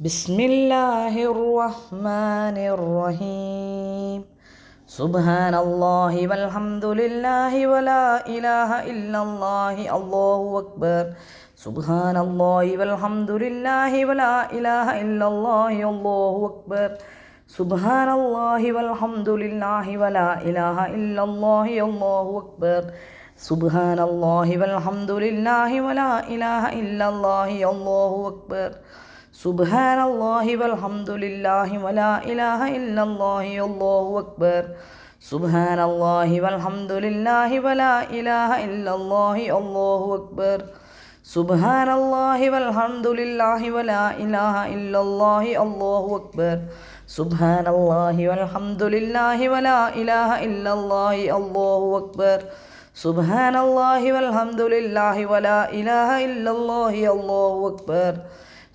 بسم الله الرحمن الرحيم سبحان الله والحمد لله ولا إله إلا الله الله أكبر سبحان الله والحمد لله ولا إله إلا الله الله أكبر سبحان الله والحمد لله ولا إله إلا الله الله أكبر سبحان الله والحمد لله ولا إله إلا الله الله أكبر سبحان الله والحمد لله ولا إله إلا الله الله أكبر سبحان الله والحمد لله ولا إله إلا الله الله أكبر سبحان الله والحمد لله ولا إله إلا الله الله أكبر سبحان الله والحمد لله ولا إله إلا الله الله أكبر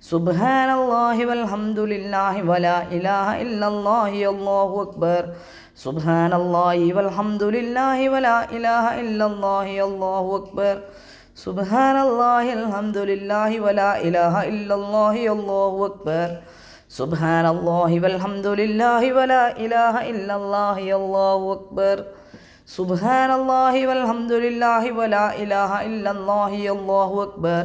سبحان الله والحمد لله ولا إله إلا الله الله أكبر سبحان الله والحمد لله ولا إله إلا الله الله أكبر سبحان الله والحمد لله ولا إله إلا الله الله أكبر سبحان الله الحمد لله ولا إله إلا الله الله أكبر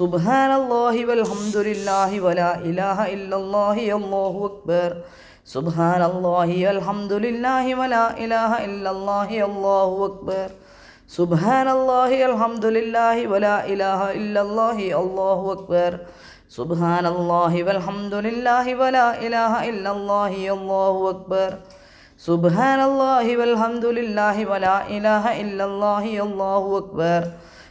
سبحان الله والحمد لله ولا إله إلا الله الله أكبر سبحان الله والحمد لله ولا إله إلا الله الله أكبر سبحان الله الحمد لله ولا إله إلا الله الله أكبر سبحان الله والحمد لله ولا إله إلا الله الله أكبر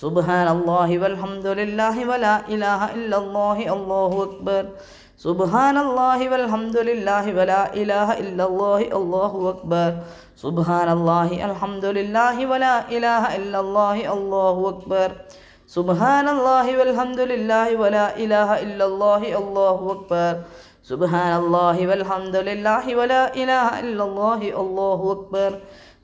സുബ്ഹാൻ അള്ളാഹി വൽഹംദുലില്ലാഹി വലാ ഇലാഹ ഇല്ലല്ലാഹി അല്ലാഹു അക്ബർ. സുബ്ഹാൻ അള്ളാഹി വൽഹംദുലില്ലാഹി വലാ ഇലാഹ ഇല്ലല്ലാഹി അല്ലാഹു അക്ബർ. സുബ്ഹാൻ അള്ളാഹി അൽഹംദുലില്ലാഹി വലാ ഇലാഹ ഇല്ലല്ലാഹി അല്ലാഹു അക്ബർ. സുബ്ഹാൻ അള്ളാഹി വൽഹംദുലില്ലാഹി വലാ ഇലാഹ ഇല്ലല്ലാഹി അല്ലാഹു അക്ബർ. സുബ്ഹാൻ അള്ളാഹി വൽഹംദുലില്ലാഹി വലാ ഇലാഹ ഇല്ലല്ലാഹി അല്ലാഹു അക്ബർ.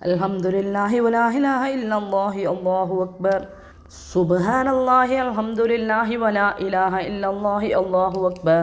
അൽഹംദുലില്ലാഹി വലാഹിലാഹ ഇല്ലാഹി അള്ളാഹു അക്ബർ. സുബാനല്ലാഹി അൽഹംദുലില്ലാഹി വലാ ഇലാഹ ഇല്ലാഹി അള്ളാഹു അക്ബർ.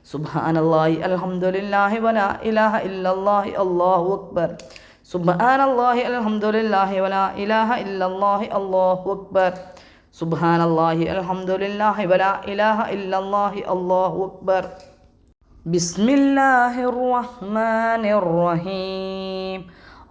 سبحان الله والحمد لله ولا إله إلا الله الله أكبر سبحان الله والحمد لله ولا إله إلا الله الله أكبر سبحان الله الحمد لله ولا إله إلا الله الله أكبر سبحان الله الحمد لله ولا إله إلا الله الله أكبر سبحان الله الحمد لله ولا إله إلا الله الله أكبر سبحان الله الحمد لله ولا إله إلا الله الله أكبر بسم الله الرحمن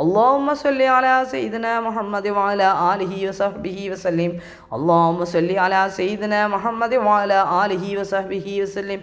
അള്ളാഹുമ്മ സല്ലി അല സയ്യിദന മുഹമ്മദ് വാല ആലിഹി വസഹ്ബിഹി വസല്ലിം. അള്ളാഹുമ്മ സല്ലി അല സയ്യിദന മുഹമ്മദ് വാല ആലിഹി വസഹ്ബിഹി വസല്ലിം.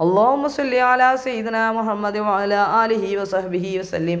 അള്ളാഹു മുസ്ലി അല സയ്യിദന മുഹമ്മദ് അല അലിഹി വസഹബിഹി വസ്ലീം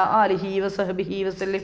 അല ആലിഹി വസഹബിഹി വസ്ലിം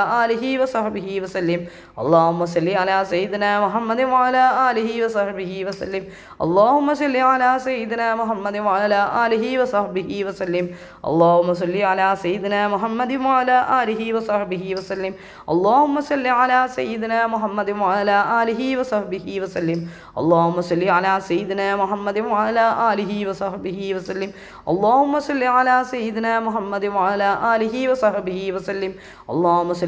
ആലിഹി വസഹബിഹി വസല്ലിം. അള്ളാഹുമ്മ സല്ലി അലാ സയ്യിദന മുഹമ്മദ് വാല ആലിഹി വസഹബിഹി വസല്ലിം. അള്ളാഹുമ്മ സല്ലി അലാ സയ്യിദന മുഹമ്മദ് വാല ആലിഹി വസഹബിഹി വസല്ലിം. അള്ളാഹുമ്മ സല്ലി അലാ സയ്യിദന മുഹമ്മദ് വാല ആലിഹി വസഹബിഹി വസല്ലിം. അള്ളാഹുമ്മ സല്ലി അലാ സയ്യിദന മുഹമ്മദ് വാല ആലിഹി വസഹബിഹി വസല്ലിം. അള്ളാഹുമ്മ സല്ലി അലാ സയ്യിദന മുഹമ്മദ് വാല ആലിഹി വസഹബിഹി വസല്ലിം. അള്ളാഹുമ്മ സല്ലി അലാ സയ്യിദന മുഹമ്മദ് വാല ആലിഹി വസഹബിഹി വസല്ലിം. അള്ളാഹുമ്മ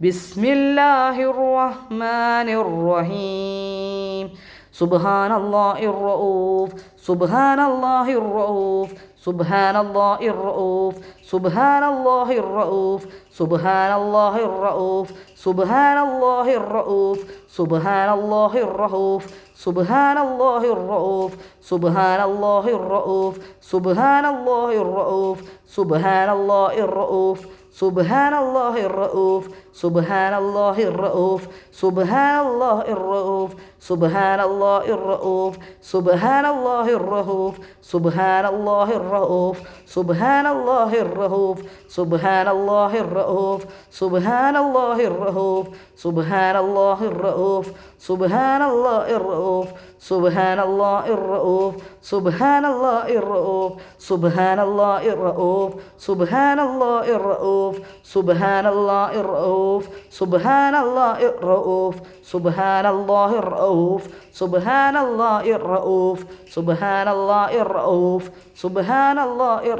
بسم الله الرحمن الرحيم سبحان الله الرؤوف سبحان الله الرؤوف سبحان الله الرؤوف سبحان الله الرؤوف سبحان الله الرؤوف سبحان الله الرؤوف سبحان الله الرؤوف سبحان الله الرؤوف سبحان الله الرؤوف سبحان الله الرؤوف سبحان الله الرؤوف سبحان الله الرؤوف سبحان الله الرؤوف سبحان الله الرؤوف سبحان الله الرؤوف سبحان الله الرؤوف سبحان الله الرؤوف سبحان الله الرؤوف سبحان الله الرؤوف سبحان الله الرؤوف سبحان الله الرؤوف سبحان الله الرؤوف سبحان الله الرؤوف سبحان الله الرؤوف سبحان الله الرؤوف سبحان الله الرؤوف سبحان الله الرؤوف. സുബ്ഹാൻ അള്ളാഹി റഊഫ് സുബ്ഹാൻ അള്ളാഹി റഊഫ് സുബ്ഹാൻ അള്ളാഹി റഊഫ് സുബ്ഹാൻ അള്ളാഹി റഊഫ് സുബ്ഹാൻ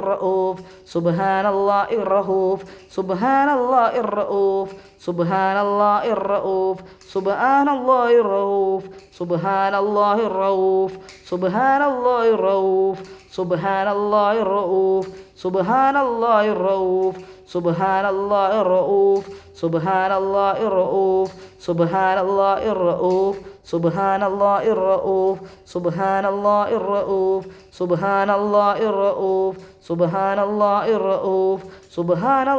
റഊഫ് സുബ്ഹാൻ അള്ളാഹി റഹൂഫ് റഊഫ് സുബ്ഹാൻ റഊഫ് സുബ്ഹാൻ റഊഫ് സുബ്ഹാൻ റഊഫ് സുബ്ഹാൻ റഊഫ് സുബ്ഹാൻ റഊഫ് സുബ്ഹാൻ റഊഫ് സുബ്ഹാൻ റഊഫ് സുബ്ഹാൻ അള്ളാ ഇറൂഫ് സുബ്ഹാൻ അള്ളാ ഇറൂഫ് സുബ്ഹാൻ അള്ളാ ഇറൂഫ് സുബ്ഹാൻ അള്ളാ ഇറൂഫ് സുബ്ഹാൻ അള്ളാ ഇറൂഫ് സുബ്ഹാൻ ഇറൂഫ് സുബ്ഹാൻ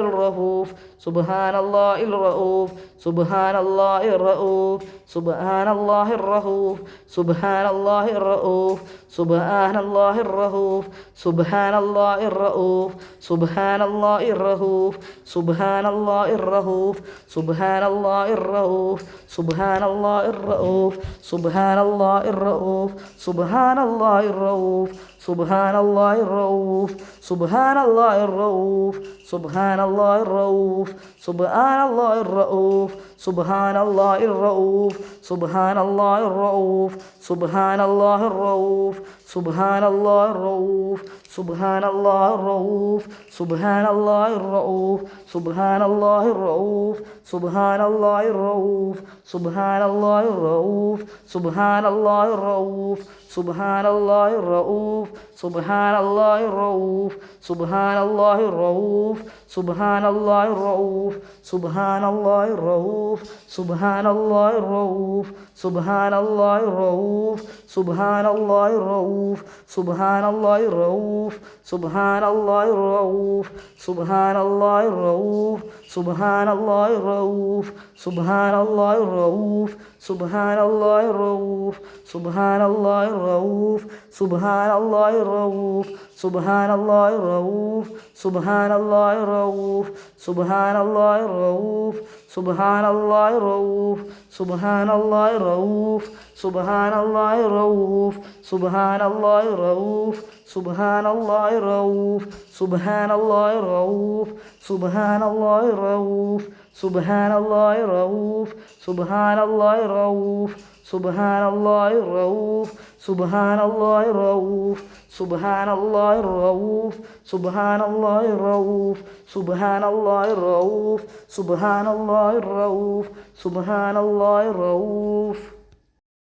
ഇറൂഫ് سبحان الله الرؤوف سبحان الله الرؤوف سبحان الله الرؤوف سبحان الله الرؤوف سبحان الله الرؤوف سبحان الله الرؤوف سبحان الله الرؤوف سبحان الله الرؤوف سبحان الله الرؤوف سبحان الله الرؤوف سبحان الله الرؤوف سبحان الله الرؤوف سبحان الله الرؤوف سبحان الله الرؤوف الرؤوف سبحان الله الرؤوف سبحان الله الرؤوف سبحان الله الرؤوف سبحان الله الرؤوف سبحان الله الرؤوف سبحان الله الرؤوف سبحان الله الرؤوف سبحان الله الرؤوف سبحان الله الرؤوف سبحان الله الرؤوف سبحان الله الرؤوف سبحان الله الرؤوف سبحان الله الرؤوف سبحان الله الرؤوف سبحان الله الرؤوف سبحان الله الرؤوف سبحان الله الرؤوف سبحان الله الرؤوف سبحان الله الرؤوف سبحان الله الرؤوف سبحان الله الرؤوف سبحان الله الرؤوف سبحان الله الرؤوف റഊഫ്. സുബാൻ അള്ളാഹു റഊഫ്. സുബാൻ അള്ളാഹു റഊഫ്. سبحان الله الرؤوف سبحان الله الرؤوف سبحان الله الرؤوف سبحان الله الرؤوف سبحان الله الرؤوف سبحان الله الرؤوف سبحان الله الرؤوف سبحان الله الرؤوف سبحان الله الرؤوف سبحان الله الرؤوف سبحان الله الرؤوف سبحان الله الرؤوف سبحان الله الرؤوف സുബാനല്ലായ് റഊഫ് സുബാനല്ലായ് റഊഫ് സുബാനല്ലായ് റഊഫ് സുബാനല്ലായ് റഊഫ് സുബാനല്ലാഹ് റഊഫ് സുബാനല്ലാഹ് റഊഫ് സുബാനല്ലാഹ് റഊഫ് സുബാനല്ലാഹ് റഊഫ് സുബാനല്ലാഹ് റഊഫ്.